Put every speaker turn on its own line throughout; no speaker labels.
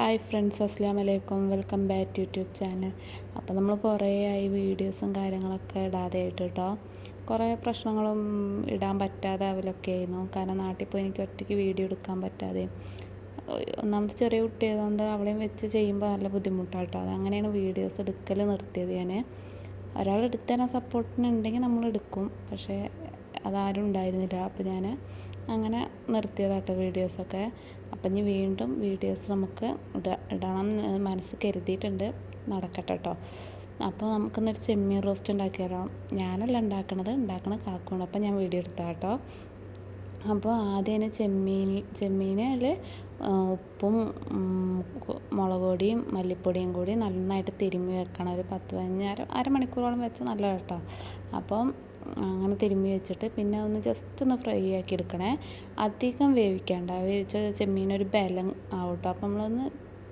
Hi friends അസ്സാം വലൈക്കും welcome back YouTube channel അപ്പോൾ നമ്മൾ കുറേ ആയി വീഡിയോസും കാര്യങ്ങളൊക്കെ ഇടാതെ ആയിട്ട് കേട്ടോ കുറേ പ്രശ്നങ്ങളും ഇടാൻ പറ്റാതെ അവലൊക്കെ ആയിരുന്നു. കാരണം നാട്ടിൽ പോയി എനിക്ക് ഒറ്റയ്ക്ക് വീഡിയോ എടുക്കാൻ പറ്റാതെ. ഒന്നാമത് ചെറിയ കുട്ടിയായതുകൊണ്ട് അവളെയും വെച്ച് ചെയ്യുമ്പോൾ നല്ല ബുദ്ധിമുട്ടാണ് കേട്ടോ അത് അങ്ങനെയാണ് വീഡിയോസ് എടുക്കൽ നിർത്തിയത് ഞാൻ ഒരാൾ എടുത്തതിനെ സപ്പോർട്ടിനുണ്ടെങ്കിൽ നമ്മൾ എടുക്കും പക്ഷേ അതാരും ഉണ്ടായിരുന്നില്ല. അപ്പോൾ ഞാൻ അങ്ങനെ നിർത്തിയതാട്ടോ വീഡിയോസൊക്കെ. അപ്പം ഇനി വീണ്ടും വീഡിയോസ് നമുക്ക് ഇട ഇടണം എന്ന് മനസ്സ് കരുതിയിട്ടുണ്ട്. നടക്കട്ടെ കേട്ടോ അപ്പോൾ നമുക്കൊന്നൊരു ചെമ്മീൻ റോസ്റ്റ് ഉണ്ടാക്കിയാലോ? ഞാനല്ല ഉണ്ടാക്കണത്. ഉണ്ടാക്കണ കാക്കുവാണ്. അപ്പോൾ ഞാൻ വീഡിയോ എടുത്താ കേട്ടോ അപ്പോൾ ആദ്യം തന്നെ ചെമ്മീൻ ചെമ്മീനിൽ ഉപ്പും മുളക് പൊടിയും മല്ലിപ്പൊടിയും കൂടി നന്നായിട്ട് തിരുമ്മി വെക്കണം. ഒരു പത്ത് പതിനഞ്ച് അര അരമണിക്കൂറോളം വെച്ച് നല്ല കേട്ടോ അപ്പം അങ്ങനെ തിരുമ്മി വെച്ചിട്ട് പിന്നെ ഒന്ന് ജസ്റ്റ് ഒന്ന് ഫ്രൈ ആക്കി എടുക്കണേ. അധികം വേവിക്കേണ്ട. വേവിച്ച ചെമ്മീനൊരു ബലം ആവട്ടോ. അപ്പോൾ അപ്പം നമ്മളൊന്ന്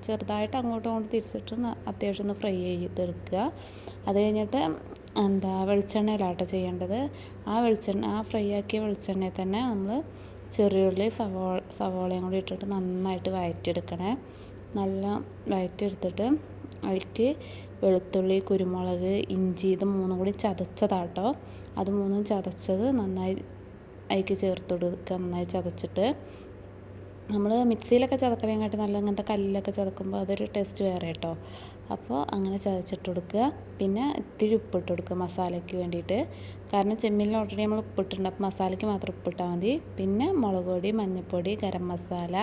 ചെറുതായിട്ട് അങ്ങോട്ടും ഇങ്ങോട്ടും തിരിച്ചിട്ട് അത്യാവശ്യം ഒന്ന് ഫ്രൈ ചെയ്തെടുക്കുക. അത് കഴിഞ്ഞിട്ട് എന്താ വെളിച്ചെണ്ണയിലാട്ടോ ചെയ്യേണ്ടത്. ആ വെളിച്ചെണ്ണ ആ ഫ്രൈ ആക്കിയ വെളിച്ചെണ്ണയിൽ തന്നെ നമ്മൾ ചെറിയുള്ളി സവോള സവോളയും കൂടി ഇട്ടിട്ട് നന്നായിട്ട് വഴറ്റിയെടുക്കണേ നല്ല വഴറ്റിയെടുത്തിട്ട് അതിലേക്ക് വെളുത്തുള്ളി കുരുമുളക് ഇഞ്ചി ഇത് മൂന്നും കൂടി ചതച്ചതാട്ടോ. അത് മൂന്നും ചതച്ചത് നന്നായി അതിലേക്ക് ചേർത്ത് കൊടുക്കുക നന്നായി ചതച്ചിട്ട്. നമ്മൾ മിക്സിയിലൊക്കെ ചതക്കണേക്കാട്ടി നല്ല ഇങ്ങനത്തെ കല്ലിലൊക്കെ ചതക്കുമ്പോൾ അതൊരു ടേസ്റ്റ് വേറെ കേട്ടോ അപ്പോൾ അങ്ങനെ ചതച്ചിട്ട് കൊടുക്കുക പിന്നെ ഇത്തിരി ഉപ്പിട്ട് കൊടുക്കുക മസാലയ്ക്ക് വേണ്ടിയിട്ട്. കാരണം ചെമ്മീനിൽ ഓൾറെഡി നമ്മൾ ഉപ്പിട്ടുണ്ട് അപ്പോൾ മസാലയ്ക്ക് മാത്രം ഉപ്പിട്ടാൽ മതി. പിന്നെ മുളക് പൊടി മഞ്ഞൾപ്പൊടി ഗരം മസാല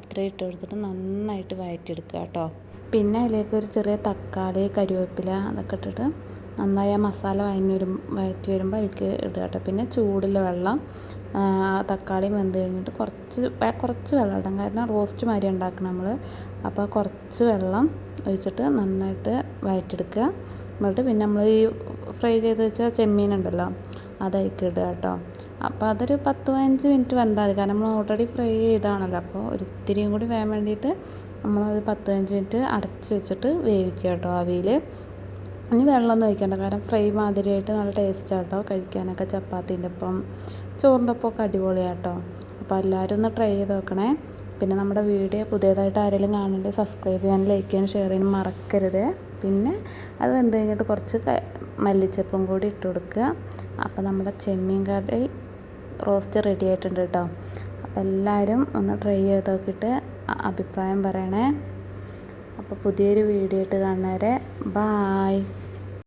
അത്രയും ഇട്ട് കൊടുത്തിട്ട് നന്നായിട്ട് വഴറ്റിയെടുക്കുക കേട്ടോ പിന്നെ അതിലേക്ക് ഒരു ചെറിയ തക്കാളി കരിവേപ്പില അതൊക്കെ ഇട്ടിട്ട് നന്നായി ആ മസാല വഴഞ്ഞ് വരും വഴറ്റി വരുമ്പോൾ അതിലേക്ക് ഇടുക കേട്ടോ. പിന്നെ ചൂടുള്ള വെള്ളം തക്കാളി വെന്ത് കഴിഞ്ഞിട്ട് കുറച്ച് കുറച്ച് വെള്ളം ഇടാം കാരണം റോസ്റ്റ് മാതിരി ഉണ്ടാക്കണം നമ്മൾ അപ്പോൾ കുറച്ച് വെള്ളം ഒഴിച്ചിട്ട് നന്നായിട്ട് വഴറ്റിയെടുക്കുക. എന്നിട്ട് പിന്നെ നമ്മൾ ഈ ഫ്രൈ ചെയ്ത് വെച്ച ചെമ്മീൻ ഉണ്ടല്ലോ അതതിലേക്ക് ഇടുക കേട്ടോ. അപ്പോൾ അതൊരു പത്ത് പതിനഞ്ച് മിനിറ്റ് വെന്താൽ മതി. കാരണം നമ്മൾ ഓൾറെഡി ഫ്രൈ ചെയ്താണല്ലോ. അപ്പോൾ ഒരിത്തിരിയും കൂടി വേകാൻ വേണ്ടിയിട്ട് നമ്മളത് പത്ത് പതിനഞ്ച് മിനിറ്റ് അടച്ച് വെച്ചിട്ട് വേവിക്കുക കേട്ടോ ആവിയിൽ ഇനി വെള്ളമൊന്നും ഒഴിക്കേണ്ട. കാരണം ഫ്രൈ മാതിരിയായിട്ട് നല്ല ടേസ്റ്റ് ആട്ടോ കഴിക്കാനൊക്കെ. ചപ്പാത്തീന്റെ ഒപ്പം ചോറിന്റെ ഒപ്പം ഒക്കെ അടിപൊളിയാട്ടോ അപ്പോൾ എല്ലാവരും ഒന്ന് ട്രൈ ചെയ്ത് നോക്കണേ. പിന്നെ നമ്മുടെ വീഡിയോ പുതിയതായിട്ട് ആരെങ്കിലും കാണുന്നുണ്ടെങ്കിൽ സബ്സ്ക്രൈബ് ചെയ്യാനും ലൈക്ക് ചെയ്യാനും ഷെയർ ചെയ്യാനും മറക്കരുത്. പിന്നെ അത് വെന്ത് കഴിഞ്ഞിട്ട് കുറച്ച് മല്ലിച്ചപ്പും കൂടി ഇട്ട് കൊടുക്കുക. അപ്പോൾ നമ്മുടെ ചെമ്മീൻ കറി റോസ്റ്റ് റെഡി ആയിട്ടുണ്ട് കേട്ടോ. അപ്പോൾ എല്ലാവരും ഒന്ന് ട്രൈ ചെയ്ത് നോക്കിയിട്ട് അഭിപ്രായം പറയണേ. അപ്പോൾ പുതിയൊരു വീഡിയോ ഇട്ട് കാണുന്നവരെ ബായ്